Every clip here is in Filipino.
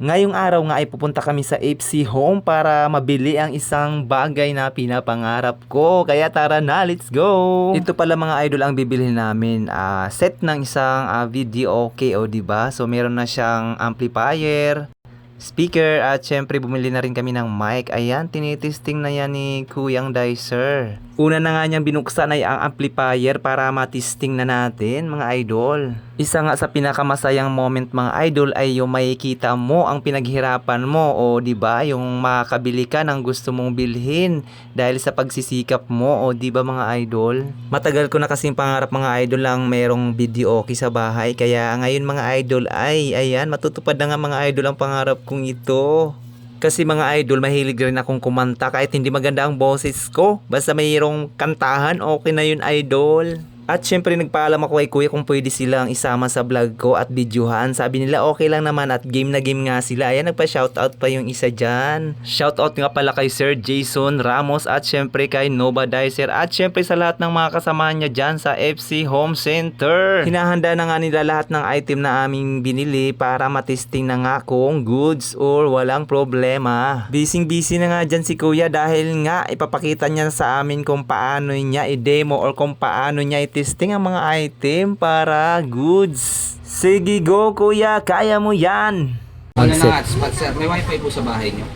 Ngayong araw nga ay pupunta kami sa FC Home para mabili ang isang bagay na pinapangarap ko. Kaya tara na, let's go! Ito pala mga idol ang bibilhin namin. Ah, set ng isang ah, video okay o diba? So meron na siyang amplifier, speaker at syempre bumili na rin kami ng mic. Ayan, tinitesting na yan ni Kuyang Dicer. Una na nga niyang binuksan ay ang amplifier para matesting na natin mga idol. Isa nga sa pinakamasayang moment mga idol ay yung makikita mo ang pinaghirapan mo o di ba yung makakabili ka ng gusto mong bilhin dahil sa pagsisikap mo o di ba mga idol. Matagal ko na kasing pangarap mga idol lang merong video okay sa bahay kaya ngayon mga idol ay ayan matutupad na nga mga idol ang pangarap kong ito. Kasi mga idol, mahilig rin akong kumanta kahit hindi maganda ang boses ko. Basta mayroong kantahan, okay na yun idol. At syempre nagpaalam ako kay kuya kung pwede silang isama sa vlog ko at videohan. Sabi nila okay lang naman at game na game nga sila. Ayan nagpa-shoutout pa yung isa dyan. Shoutout nga pala kay Sir Jason Ramos at syempre kay Nova Dicer at syempre sa lahat ng mga kasama niya dyan sa FC Home Center. Hinahanda na nga nila lahat ng item na aming binili para matesting na nga kung goods or walang problema. Busy busy na nga dyan si kuya dahil nga ipapakita niya sa amin kung paano niya i-demo or kung paano niya i-testing ang mga item para goods. Sige go kuya, kaya mo yan! Ano na hotspot sir? May wifi po sa bahay niyo?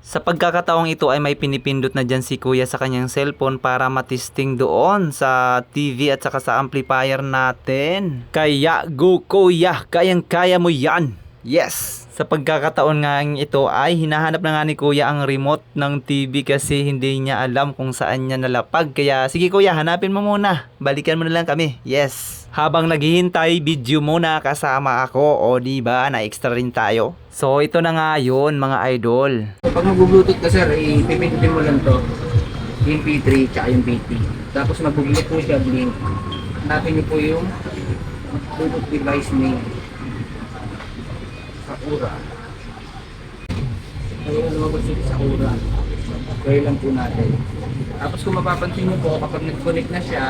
Sa pagkakataong ito ay may pinipindot na dyan si kuya sa kanyang cellphone para matesting doon sa TV at saka sa amplifier natin. Kaya go kuya, kayang kaya mo yan. Yes! Sa pagkakataon nga ito ay hinahanap na nga ni kuya ang remote ng TV kasi hindi niya alam kung saan niya nalapag. Kaya sige kuya, hanapin mo muna. Balikan mo na lang kami. Yes! Habang naghihintay, video muna kasama ako. O di ba na extra rin tayo. So ito na nga yun mga idol. Pag mag-bluetooth ka sir, ipipindutin mo lang to. Yung P3 tsaka yung PT. Tapos mag-blink po siya, blink. Hanapin niyo po yung Bluetooth device name. Sakura. Ayun, lumabas yung Sakura. Kaya lang po natin. Tapos kung mapapansin niyo po, kapag nag-connect na siya,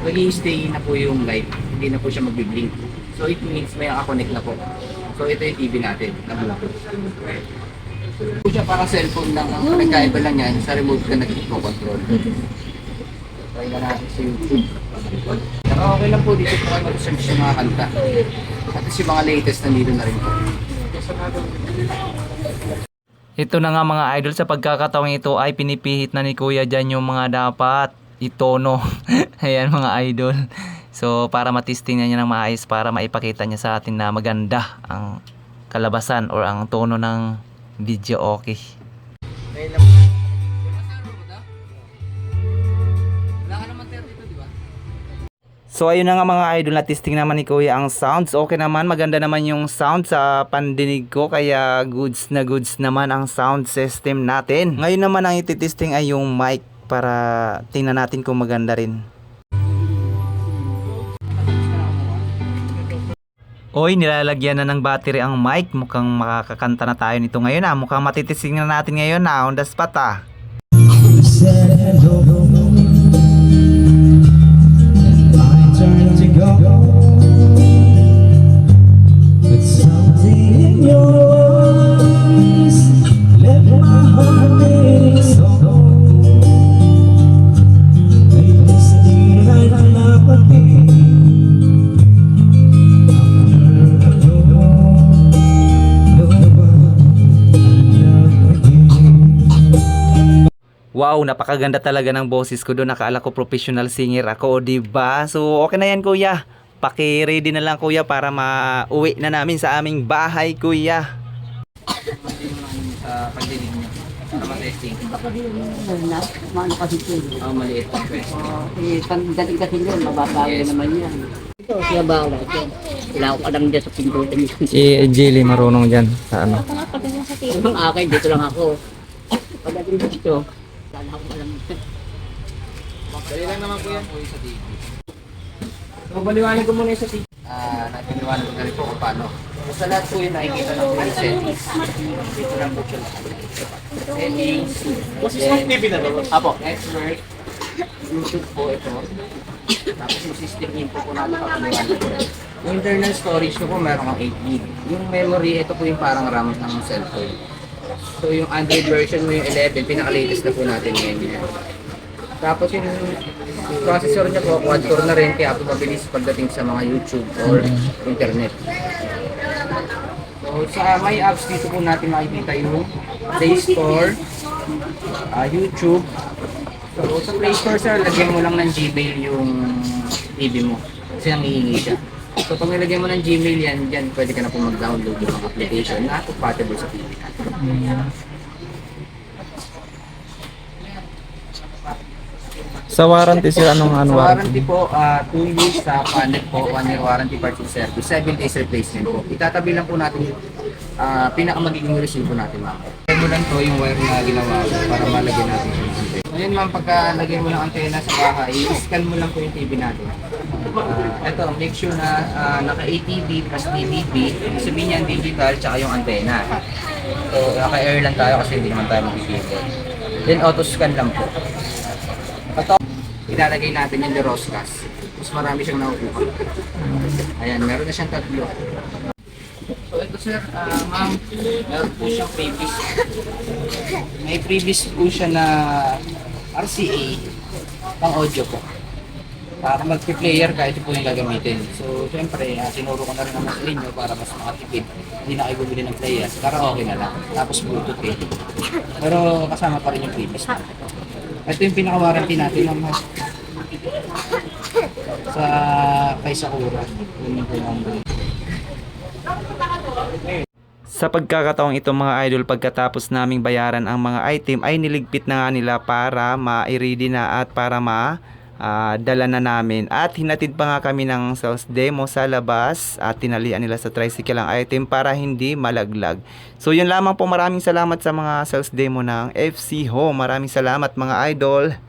nag stay na po yung light. Hindi na po siya mag-blink. So it means may connect na po. So ito yung TV natin na Bluetooth. Po siya para cellphone lang. Ang nagkaiba lang yan, sa remote ka nag-control. Try na natin sa YouTube. Pero okay lang po dito kayo mag-search yung mga kanta. At least yung mga latest nandito na rin po. Ito na nga mga idol sa pagkakataong ito ay pinipihit na ni Kuya dyan yung mga dapat itono. Ayan mga idol. So para matesting na niya ng maayos para maipakita niya sa atin na maganda ang kalabasan or ang tono ng video okay. Wala So ayun na nga mga idol na testing naman ni Kuya ang sounds. Okay naman, maganda naman yung sound sa pandinig ko kaya goods na goods naman ang sound system natin. Ngayon naman ang ititesting ay yung mic para tingnan natin kung maganda rin. Oy, nilalagyan na ng battery ang mic. Mukhang makakakanta na tayo nito ngayon ah. Mukhang matitising na natin ngayon ah. On the spot ah. Wow, napakaganda talaga ng boses ko doon. Nakala ko professional singer ako, 'di ba? So, okay na 'yan, kuya. Paki-ready na lang, kuya, para mauwi na namin sa aming bahay, kuya. Sa pagdinig niyo. Para ma-testing. na, maano kasi ito. eh. Oh, maliit pang pwes. Oh, eh, mababago Yes. naman yan. Ito, siya bawala ito. Wala akong alam dyan sa pintutan niya. Si Jilly marunong diyan sa ano. Ang akin, dito lang ako. Pagdating dito, wala akong alam. Dali lang naman po yan po yung sa TV. So, baliwanag ko muna yung sa TV. Ah, nagpaliwanag ko na rin po kung paano. Sa lahat po yung nakikita ng po yung settings. Dito lang po siya. Settings. Boses ng TV na naman. Apo. Network. Bluetooth po ito. Tapos yung system info po natin kapaliwan po. Yung internal storage ko po meron kang 8 gig. Yung memory, ito po yung parang RAM ng cellphone. So yung Android version mo yung 11, pinaka-latest na po natin ngayon yan. Tapos yung processor niya po, quad-core na rin, kaya po mabilis pagdating sa mga YouTube or internet. So sa my apps dito po natin makikita yung Play Store, ah, YouTube. So sa Play Store sir, lagyan mo lang ng Gmail yung TV mo kasi nangihingi siya. So pag nilagyan mo ng Gmail yan, dyan pwede ka na po mag-download yung mga application na compatible sa TV natin. Sa warranty sir, anong ano Sa warranty po, 2 years sa panel po, 1 year warranty parts and service, 7 days replacement po. Itatabi lang po natin yung uh, pinakamagiging resibo natin ma'am. Lagyan mo lang to yung wire na ginawa ko para malagyan natin yung antena. Ngayon ma'am, pagka lagyan mo ng antena sa bahay, scan mo lang po yung TV natin. Ah, ito, make sure na ah, naka ATV plus DVB, sabihin yan digital tsaka yung antena. So, naka-air lang tayo kasi hindi naman tayo mag-cable. Then auto scan lang po. Ito, ilalagay natin yung Deroscas. Mas marami siyang nakukuha. Ayan, meron na siyang tatlo. So ito sir, ah, ma'am, meron po siyang previous. May previous po siya na RCA pang audio po. Para mag-player ka, ito po yung gagamitin. So, syempre, uh, tinuro ko na rin naman sa inyo para mas makatipid. Hindi na kayo bumili ng players. Para okay na lang. Tapos Bluetooth eh. Pero kasama pa rin yung previous. Ito yung pinaka-warranty natin ma'am. ha? Sa kay Sakura. Yun yung pinaka- Sa pagkakataong ito mga idol, pagkatapos naming bayaran ang mga item ay niligpit na nga nila para ma-ready na at para ma ah, dala na namin. At hinatid pa nga kami ng sales demo sa labas at tinalian nila sa tricycle ang item para hindi malaglag. So yun lamang po maraming salamat sa mga sales demo ng FC Home. Maraming salamat mga idol.